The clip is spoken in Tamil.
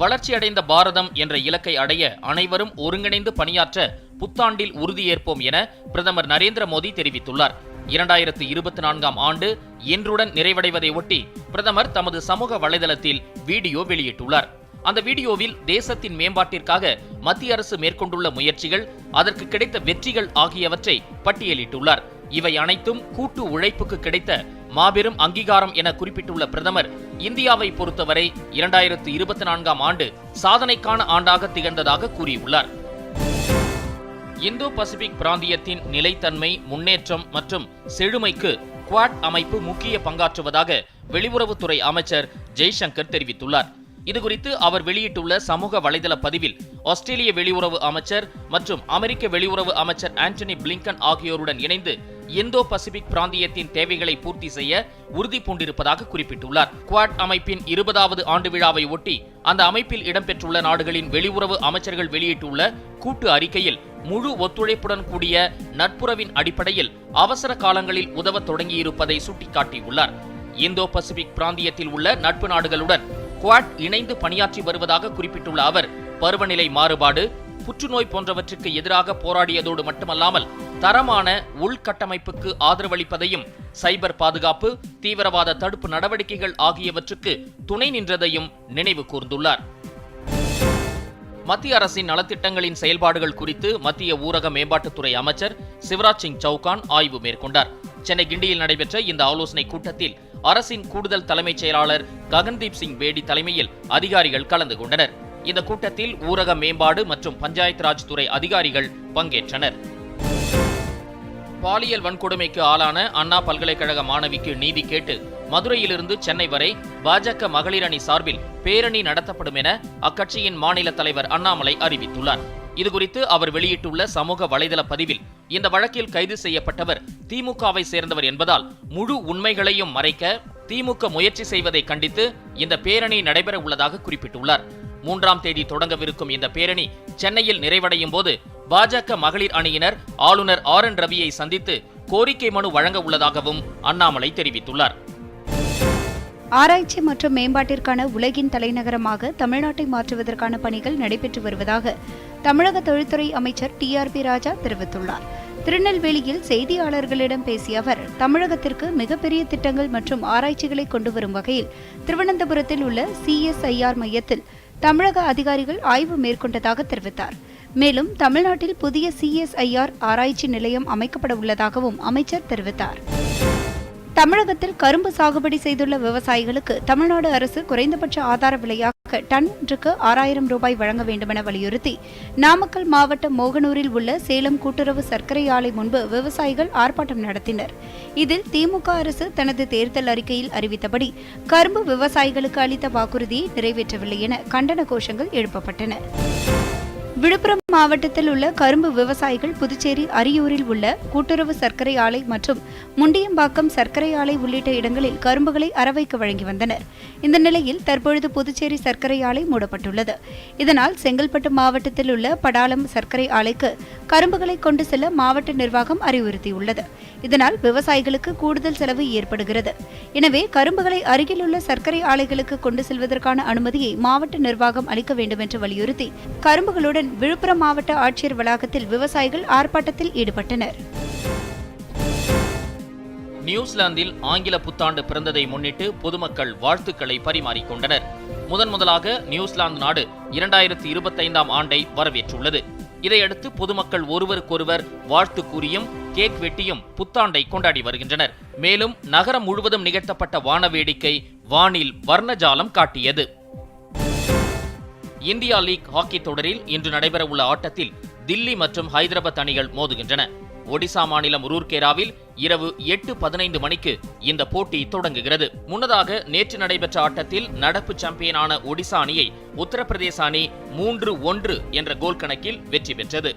வளர்ச்சியடைந்த பாரதம் என்ற இலக்கை அடைய அனைவரும் ஒருங்கிணைந்து பணியாற்ற புத்தாண்டில் உறுதியேற்போம் என பிரதமர் நரேந்திர மோடி தெரிவித்துள்ளார். இரண்டாயிரத்து இருபத்தி நான்காம் ஆண்டு இன்றுடன் நிறைவடைவதை ஒட்டி பிரதமர் தமது சமூக வலைதளத்தில் வீடியோ வெளியிட்டுள்ளார். அந்த வீடியோவில் தேசத்தின் மேம்பாட்டிற்காக மத்திய அரசு மேற்கொண்டுள்ள முயற்சிகள் அதற்கு கிடைத்த வெற்றிகள் ஆகியவற்றை பட்டியலிட்டுள்ளார். இவை அனைத்தும் கூட்டு உழைப்புக்கு கிடைத்த மாபெரும் அங்கீகாரம் என குறிப்பிட்டுள்ள பிரதமர் இந்தியாவை பொறுத்தவரை இரண்டாயிரத்து இருபத்தி நான்காம் ஆண்டு சாதனைக்கான ஆண்டாக திகழ்ந்ததாக கூறியுள்ளார். இந்தோ பசிபிக் பிராந்தியத்தின் நிலைத்தன்மை முன்னேற்றம் மற்றும் செழுமைக்கு குவாட் அமைப்பு முக்கிய பங்காற்றுவதாக வெளியுறவுத்துறை அமைச்சர் ஜெய்சங்கர் தெரிவித்துள்ளார். இதுகுறித்து அவர் வெளியிட்டுள்ள சமூக வலைதள பதிவில் ஆஸ்திரேலிய வெளியுறவு அமைச்சர் மற்றும் அமெரிக்க வெளியுறவு அமைச்சர் ஆண்டனி பிளிங்கன் ஆகியோருடன் இணைந்து இந்தோ பசிபிக் பிராந்தியத்தின் தேவைகளை பூர்த்தி செய்ய உறுதி பூண்டிருப்பதாக குறிப்பிட்டுள்ளார். குவாட் அமைப்பின் இருபதாவது ஆண்டு விழாவை ஒட்டி அந்த அமைப்பில் இடம்பெற்றுள்ள நாடுகளின் வெளியுறவு அமைச்சர்கள் வெளியிட்டுள்ள கூட்டு அறிக்கையில் முழு ஒத்துழைப்புடன் கூடிய நட்புறவின் அடிப்படையில் அவசர காலங்களில் உதவ தொடங்கியிருப்பதை சுட்டிக்காட்டியுள்ளார். இந்தோ பசிபிக் பிராந்தியத்தில் உள்ள நட்பு நாடுகளுடன் குவாட் இணைந்து பணியாற்றி வருவதாக குறிப்பிட்டுள்ள அவர் பருவநிலை மாறுபாடு புற்றுநோய் போன்றவற்றுக்கு எதிராக போராடியதோடு மட்டுமல்லாமல் தரமான உள்கட்டமைப்புக்கு ஆதரவளிப்பதையும் சைபர் பாதுகாப்பு தீவிரவாத தடுப்பு நடவடிக்கைகள் ஆகியவற்றுக்கு துணை நின்றதையும் நினைவு கூர்ந்துள்ளார். மத்திய அரசின் நலத்திட்டங்களின் செயல்பாடுகள் குறித்து மத்திய ஊரக மேம்பாட்டுத்துறை அமைச்சர் சிவராஜ் சிங் சௌகான் ஆய்வு மேற்கொண்டார். சென்னை கிண்டியில் நடைபெற்ற இந்த ஆலோசனைக் கூட்டத்தில் அரசின் கூடுதல் தலைமைச் செயலாளர் ககன்தீப் சிங் பேடி தலைமையில் அதிகாரிகள் கலந்து கொண்டனர். இந்த கூட்டத்தில் ஊரக மேம்பாடு மற்றும் பஞ்சாயத் ராஜ் துறை அதிகாரிகள் பங்கேற்றனர். பாலியல் வன்கொடுமைக்கு ஆளான அண்ணா பல்கலைக்கழக மாணவிக்கு நீதி கேட்டு மதுரையிலிருந்து சென்னை வரை பாஜக மகளிர் அணி சார்பில் பேரணி நடத்தப்படும் என அக்கட்சியின் மாநில தலைவர் அண்ணாமலை அறிவித்துள்ளார். இதுகுறித்து அவர் வெளியிட்டுள்ள சமூக வலைதள பதிவில் இந்த வழக்கில் கைது செய்யப்பட்டவர் திமுகவை சேர்ந்தவர் என்பதால் முழு உண்மைகளையும் மறைக்க திமுக முயற்சி செய்வதை கண்டித்து இந்த பேரணி நடைபெற உள்ளதாக குறிப்பிட்டுள்ளார். மூன்றாம் தேதி தொடங்கவிருக்கும் இந்த பேரணி சென்னையில் நிறைவடையும் போது பாஜக மகளிர் அணியினர் ஆளுநர் ஆர் என் ரவியை சந்தித்து கோரிக்கை மனு வழங்க உள்ளதாகவும் அண்ணாமலை தெரிவித்துள்ளார். ஆராய்ச்சி மற்றும் மேம்பாட்டிற்கான உலகின் தலைநகரமாக தமிழ்நாட்டை மாற்றுவதற்கான பணிகள் நடைபெற்று வருவதாக தமிழக தொழில்துறை அமைச்சர் டி ஆர் பி ராஜா தெரிவித்துள்ளார். திருநெல்வேலியில் செய்தியாளர்களிடம் பேசிய அவர் தமிழகத்திற்கு மிகப்பெரிய திட்டங்கள் மற்றும் ஆராய்ச்சிகளை கொண்டு வரும் வகையில் திருவனந்தபுரத்தில் உள்ள சிஎஸ்ஐஆர் மையத்தில் தமிழக அதிகாரிகள் ஆய்வு மேற்கொண்டதாக தெரிவித்தார். மேலும் தமிழ்நாட்டில் புதிய சிஎஸ்ஐஆர் ஆராய்ச்சி நிலையம் அமைக்கப்பட உள்ளதாகவும் அமைச்சர் தெரிவித்தார். தமிழகத்தில் கரும்பு சாகுபடி செய்துள்ள விவசாயிகளுக்கு தமிழ்நாடு அரசு குறைந்தபட்ச ஆதார விலையாக டன் ஒன்றுக்கு ஆறாயிரம் ரூபாய் வழங்க வேண்டுமென வலியுறுத்தி நாமக்கல் மாவட்டம் மோகனூரில் உள்ள சேலம் கூட்டுறவு சர்க்கரை ஆலை முன்பு விவசாயிகள் ஆர்ப்பாட்டம் நடத்தினர். இதில் திமுக அரசு தனது தேர்தல் அறிக்கையில் அறிவித்தபடி கரும்பு விவசாயிகளுக்கு அளித்த வாக்குறுதியை நிறைவேற்றவில்லை என கண்டன கோஷங்கள் எழுப்பப்பட்டன. விழுப்புரம் மாவட்டத்தில் உள்ள கரும்பு விவசாயிகள் புதுச்சேரி அரியூரில் உள்ள கூட்டுறவு சர்க்கரை ஆலை மற்றும் முண்டியம்பாக்கம் சர்க்கரை ஆலை உள்ளிட்ட இடங்களில் கரும்புகளை அறவைக்கு வழங்கி வந்தனர். இந்த நிலையில் தற்பொழுது புதுச்சேரி சர்க்கரை ஆலை மூடப்பட்டுள்ளது. இதனால் செங்கல்பட்டு மாவட்டத்தில் உள்ள படாலம் சர்க்கரை ஆலைக்கு கரும்புகளை கொண்டு செல்ல மாவட்ட நிர்வாகம் அறிவுறுத்தியுள்ளது. இதனால் விவசாயிகளுக்கு கூடுதல் செலவு ஏற்படுகிறது. எனவே கரும்புகளை அருகிலுள்ள சர்க்கரை ஆலைகளுக்கு கொண்டு செல்வதற்கான அனுமதியை மாவட்ட நிர்வாகம் அளிக்க வேண்டும் என்று வலியுறுத்தி கரும்புகளுடன் விழுப்புரம் மாவட்ட ஆட்சியர் வளாகத்தில் விவசாயிகள் ஆர்ப்பாட்டத்தில் ஈடுபட்டனர். நியூசிலாந்தில் ஆங்கில புத்தாண்டு பிறந்ததை முன்னிட்டு பொதுமக்கள் வாழ்த்துக்களை பரிமாறிக்கொண்டனர். முதன் முதலாக நியூசிலாந்து நாடு இரண்டாயிரத்தி இருபத்தைந்தாம் ஆண்டை வரவேற்றுள்ளது. இதையடுத்து பொதுமக்கள் ஒருவருக்கொருவர் வாழ்த்து கூறியும் கேக் வெட்டியும் புத்தாண்டை கொண்டாடி வருகின்றனர். மேலும் நகரம் முழுவதும் நிகழ்த்தப்பட்ட வான வேடிக்கை வானில் வர்ணஜாலம் காட்டியது. இந்தியா லீக் ஹாக்கி தொடரில் இன்று நடைபெறவுள்ள ஆட்டத்தில் தில்லி மற்றும் ஹைதராபாத் அணிகள் மோதுகின்றன. ஒடிசா மாநிலம் ரூர்கேராவில் இரவு எட்டு பதினைந்து மணிக்கு இந்த போட்டி தொடங்குகிறது. முன்னதாக நேற்று நடைபெற்ற ஆட்டத்தில் நடப்பு சாம்பியனான ஒடிசா அணியை உத்தரப்பிரதேச அணி மூன்று ஒன்று என்ற கோல் கணக்கில் வெற்றி பெற்றது.